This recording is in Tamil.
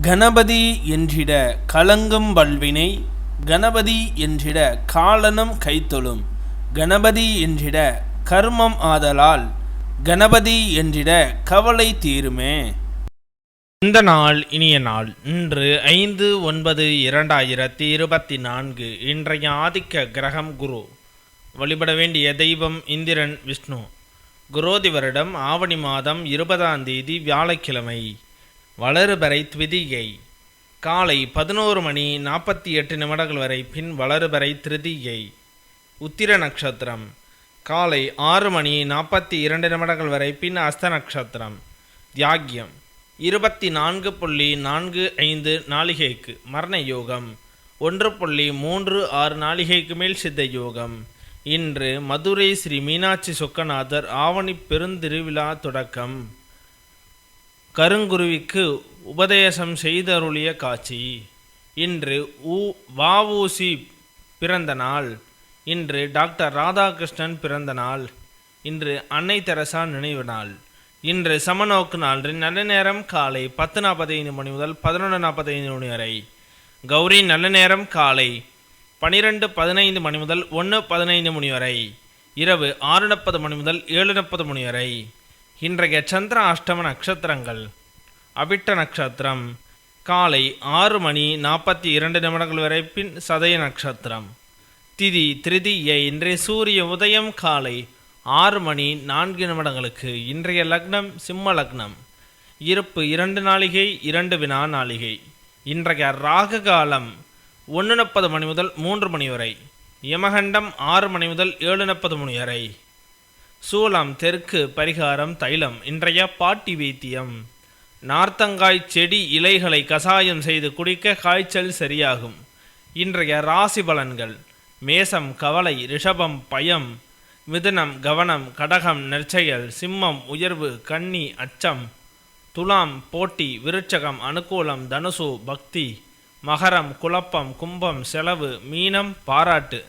கணபதி என்றிட கலங்கும் வல்வினை கணபதி என்றிட காலனும் கைத்தொழும் கணபதி என்றிட கர்மம் ஆதலால் கணபதி என்றிட கவலை தீருமே. இந்த நாள் இனிய நாள். இன்று ஐந்து ஒன்பது இரண்டாயிரத்தி இருபத்தி நான்கு. இன்றைய ஆதிக்க கிரகம் குரு. வழிபட வேண்டிய தெய்வம் இந்திரன் விஷ்ணு. குரோதி வருடம் ஆவணி மாதம் இருபதாம் தேதி வியாழக்கிழமை. வளறுபறை த்விதிகை காலை பதினோரு மணி நாற்பத்தி எட்டு நிமிடங்கள் வரை பின் வளறுபறை திருதிகை. உத்திர நட்சத்திரம். காலை ஆறு மணி நாற்பத்தி இரண்டு நிமிடங்கள் வரை பின் அஸ்த நட்சத்திரம். தியாகியம். இருபத்தி நான்கு புள்ளி நான்கு ஐந்து நாளிகைக்கு மரண யோகம். ஒன்று புள்ளி மூன்று ஆறு நாளிகைக்கு மேல் சித்த யோகம். இன்று மதுரை ஸ்ரீ மீனாட்சி சொக்கநாதர் ஆவணி பெருந்திருவிழா தொடக்கம். கருங்குருவிக்கு உபதேசம் செய்தருளிய காட்சி. இன்று உ வஉசி பிறந்த நாள். இன்று டாக்டர் ராதாகிருஷ்ணன் பிறந்த நாள். இன்று அன்னை தெரசா நினைவு நாள். இன்று சமநோக்கு நாள் நல்ல நேரம் காலை பத்து நாற்பத்தைந்து மணி முதல் பதினொன்று நாற்பத்தைந்து மணி வரை. கௌரி நல்ல நேரம் காலை பனிரெண்டு பதினைந்து மணி முதல் ஒன்று பதினைந்து மணி வரை. இரவு ஆறு நாற்பது மணி முதல் ஏழு நாற்பது மணி வரை. இன்றைய சந்திர அஷ்டம நட்சத்திரங்கள். அவிட்ட நட்சத்திரம். காலை ஆறு மணி நாற்பத்தி இரண்டு நிமிடங்கள் வரை பின் சதய நட்சத்திரம். திதி திருதியை இன்றைய சூரிய உதயம் காலை ஆறு மணி நான்கு நிமிடங்களுக்கு இன்றைய லக்னம் சிம்ம லக்னம். இருப்பு இரண்டு நாளிகை இரண்டு வினா நாளிகை. இன்றைய ராகு காலம் ஒன்று முப்பது மணி முதல் மூன்று மணி வரை. யமகண்டம் ஆறு மணி முதல் ஏழு முப்பது மணி வரை. சூளம் தெற்கு பரிகாரம் தைலம் இன்றைய பாட்டி வைத்தியம். நார்த்தங்காய் செடி இலைகளை கசாயம் செய்து குடிக்க காய்ச்சல் சரியாகும். இன்றைய ராசி பலன்கள். மேசம் கவலை ரிஷபம் பயம் மிதுனம் கவனம் கடகம் நெற்செயல் சிம்மம் உயர்வு கன்னி அச்சம் துலாம் போட்டி விருட்சகம் அனுகூலம் தனுசு பக்தி மகரம் குழப்பம் கும்பம் செலவு மீனம் பாராட்டு.